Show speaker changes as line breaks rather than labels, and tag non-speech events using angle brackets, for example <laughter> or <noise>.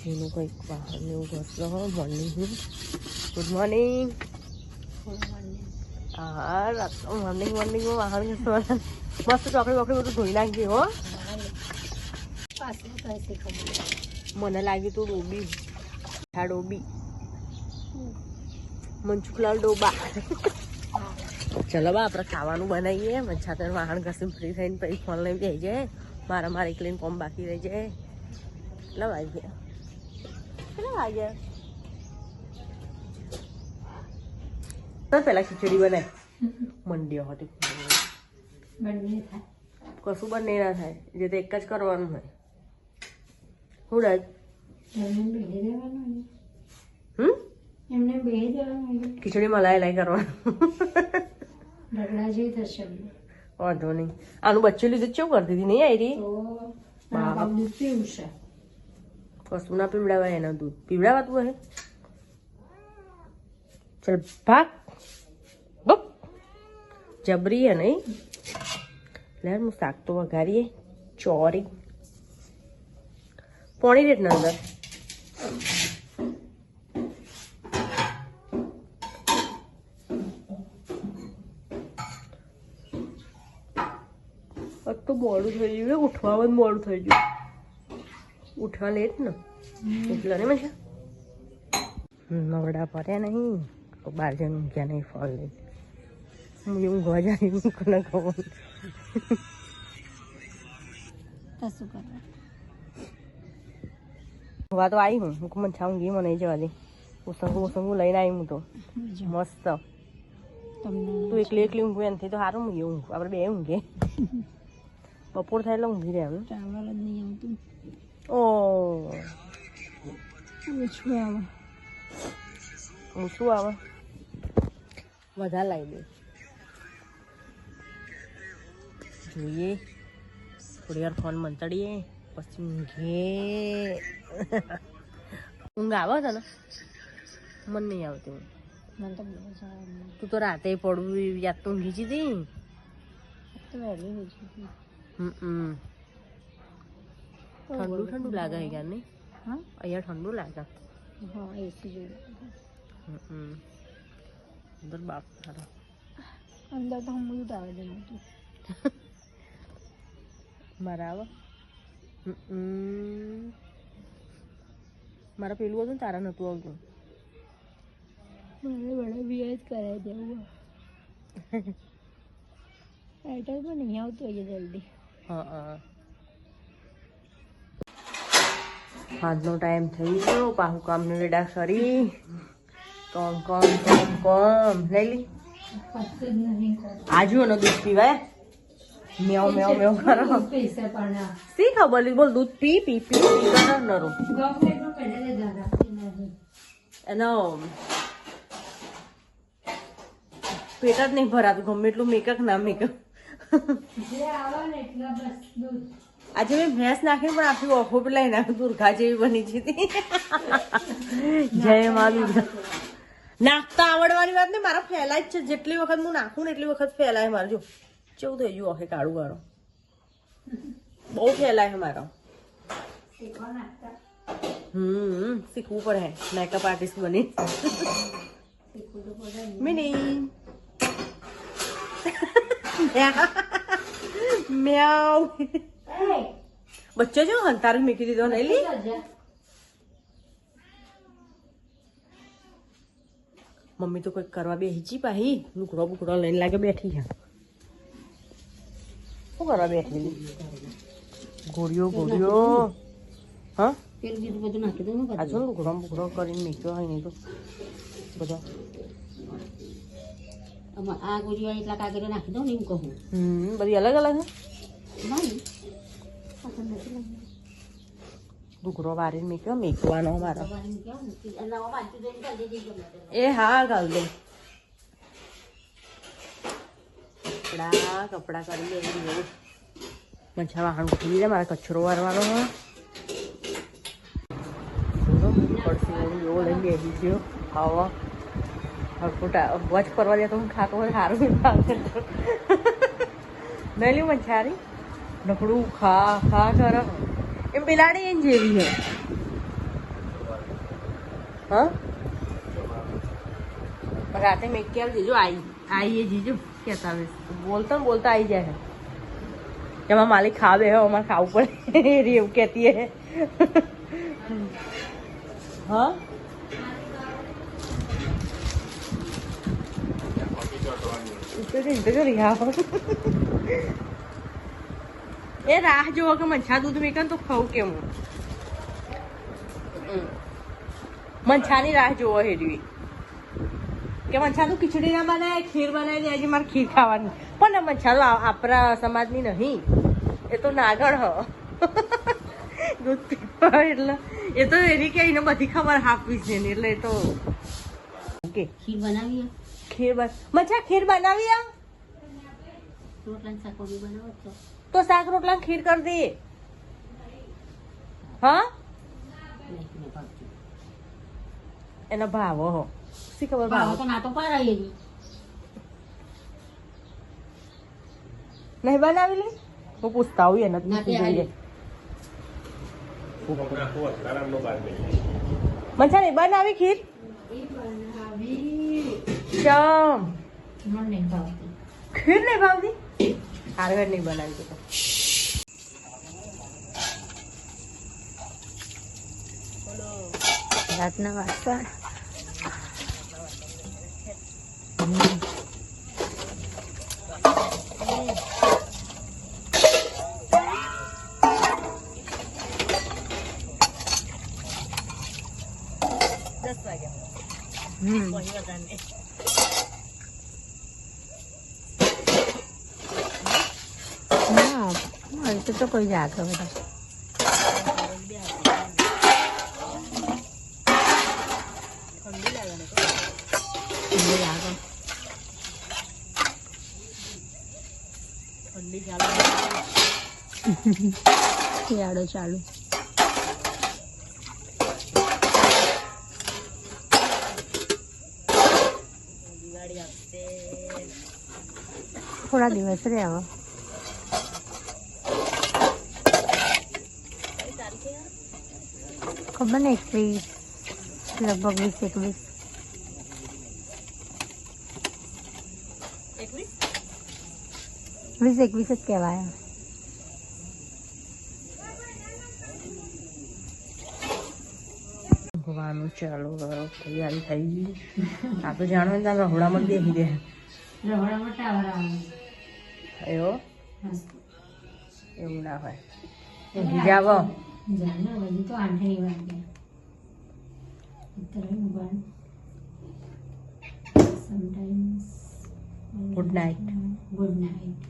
જેનું કંઈક વાહન એવું હોય મોર્નિંગનું ગુડ મોર્નિંગ હા રાત મોર્નિંગ મોર્નિંગમાં વાહન મસ્ત ચોકડી બોકડી બધું ધોઈ નાખજે હો મને લાગ્યું તું ડોબી. આ ડોબી. મનસુખલાલ ડોબા. ચલો બા, આપણે ખાવાનું બનાવીએ. મચ્છા તને વાહન ઘસીને ફ્રી થઈને પછી ફોન બેસી જાય મારા મારે એકલીને કોમ બાકી રહી જાય કેટલા વાગ્યા વાગ્યા પેલા ખીચડી બને મંડીઓ હતી કશું બંને ના થાય જે તો એક જ કરવાનું હોય હું રાજ હમ
એમને બે જવાનું
ખીચડી મલાઈ લાઈ કરવાનું વાંધો નહીં આનું બચ્ચું લીધું કેવું કરતી હતી નહીં આવી
તો મારા બાપ દૂધ પીવું છે
કશું ના પીવડાવાય એના દૂધ પીવડાવાતું હે ચલ ભાગ બપ જબરી હે નહીં લે હું શાક તો વઘારીએ ચોરી પોણી રેટ ના અંદર તો મોડું થઈ ગયું ઉઠવામાં મોડું થઈ ગયું ઉઠવા લેટ ને. એટલે ને મજા. નવડા પડ્યા નહીં. તો બાર જણ ઊંઘ્યા નહીં ફળ લઈ હું ઊંઘવા જાય હું કોને કહું
તો શું કરવા
ઊંઘવા તો આવી હું. હું મને છા ઊંઘી મને જવા દે. ઉસંગું ઉસંગું લઈને આવી હું તો. મસ્ત. તું એકલી એકલી ઊંઘું એનાથી તો સારું ઊંઘી ઊંઘ. આપણે બે ઊંઘે. બપોર થાય એટલે ઊંઘી રહ્યા
ટ્રાવલ જ નહીં આવતું.
ઓ
ઓછું આવે
શું આવે વધારે લાવી દે જોઈએ. થોડી વાર ફોન મંતડીએ. પછી ઊંઘે. ઊંઘ આવે છે ને? મને નહીં આવતી ઊંઘ.
તો.
તું રાતે પડવું યાદ તો ઊંઘી જતી હમ. ઠંડુ ઠંડુ લાગે અહીંયા ને
હા?
અહીંયા ઠંડુ લાગે.
હા એસી
હમ. અંદર બાપ તારો.
અંદર તો હું જ આવે છે મોટું <laughs>
મારા પેલું હતું ને તારા નહોતું આવતું.
મારે વડા બી જ કરાવી દેવું એરટેલ પણ નહીં આવતું હોય જલ્દી.
હા હા. આજનો ટાઈમ થઈ ગયો. પાહુ કામનો વેડા કરી. કોમ કોમ કોમ કોમ. લઈ લી. આજુ એનો દૂધ પીવાય. મેવ મેવ મેવ કરો. શી ખબર? બોલ દૂધ પી પી પી પી કરો નરું. એનો પેટ જ નહીં ભરાતું. ગમે એટલું મેકઅપ ના મેકઅપ
જે આવે ને એટલા બસ દૂધ.
આજે મેં ભેંસ નાખી પણ આખી ઓફો પેલા નાખી દુર્ગા જેવી બની છે જય મા દુર્ગા. નાખતા આવડવાની વાત ને મારા ફેલાય જ છે. જેટલી વખત હું નાખું ને એટલી વખત ફેલાય મારજો કેવું થઈ ગયું આખે કાળું કાળો બહુ ફેલાય મારો. હમ શીખવું પડે. મેકઅપ આર્ટિસ્ટ બની. મિની. <laughs> મ્યાઉ બચ્ચો જો તારે મૂકી દીધો નહીં લી મમ્મી તો કંઈક કરવા બેસી છી પાહી લુકડો બુકડો લઈને લાગે બેઠી છે શું કરવા બેઠી ગોળીઓ ગોળીઓ હા
તેલ બીજું બધું નાખી દઉં ને
આ જો લુકડો બુકડો કરીને મૂક્યો હોય નહીં તો બધો
આ ગોળીઓ એટલા કાગળો નાખી દઉં ને એમ કહું
હમ બધી અલગ અલગ હા
નહીં
લુકડો વારીને મૂક્યો મેકવાનો મારો
એ
હા ગાલ દે કપડા કપડા કરી લે એવું મચ્છા વાહન ઉઠી મારે કચરો વારવાનો હોય પડશે એવું લઈને બેસી ગયો આવો વચ પરવા જાય તો હું ખાતો હોય સારું નહીં લ્યું મચ્છારી નકડું ખા ખા કર એમ બિલાડી એની જેવી હે હા રાતે મેં કેમ જીજુ આઈ આઈએ જીજુ કહેતા આવે બોલતા ને બોલતા આવી જાય એમાં માલિક ખાવે હે અમારે ખાવું પડે એરી એવું કહેતી હે હા તો ચિંતા કરી આવો એ રાહ જોવો કે મંછા દૂધ મેકન તો ખાવું કેમ? મંછાની રાહ જોવો હેરવી કે મંછાનું ખીચડી ના બનાય ખીર બનાવી દે આજે મારે ખીર ખાવાની. પણ ના મંછાનું આ- આપણા સમાજની નહીં. એ તો નાગણ હ. <laughs> દૂધ પીવા એટલે. એ તો એની કે એને બધી ખબર આપવી છે ને એટલે એ તો ઓકે
ખીર બનાવીએ
ખીર બસ મચ્છા ખીર બનાવી આ
રોટલા ને શાકોડી બનાવો તો
શાક રોટલા ખીર કરી દઈએ. હા? એનો ભાવ હો શી ખબર
ભાવ તો ના તો
નહીં હું પૂછતા આવું એને જોઈએ
આવી.
નહીં બનાવી ખીર? ચમ. ખીર નહીં ભાવતી? હારવેર નહીં બનાવી દીધો
રાતના વાસણ
દસ વાગ્યા.
હમ
પછી વધારે
ના હજુ તો કોઈ જાગે બધા
ઠંડી લાગે ને
ઠંડી લાગે
ઠંડી ચાલે
શિયાળો ચાલુ
દિવાળી આવશે
થોડા દિવસ રે ખબર ને એકવીસ લગભગ વીસ એકવીસ. વીસ એકવીસ જ કહેવાય.
ભગવાનું ચાલો હવે તૈયારી થઈ ગઈ. આ તો જાણો ને તારે રહોડામાં બેસી દે
રહોડામાં ટાવર
એવો? એવું ના હોય. ઊંઘી જાવ
જાને હજી તો આઠની વાગ્યા અત્યારે ઊંઘવાનું sometimes
good night
good night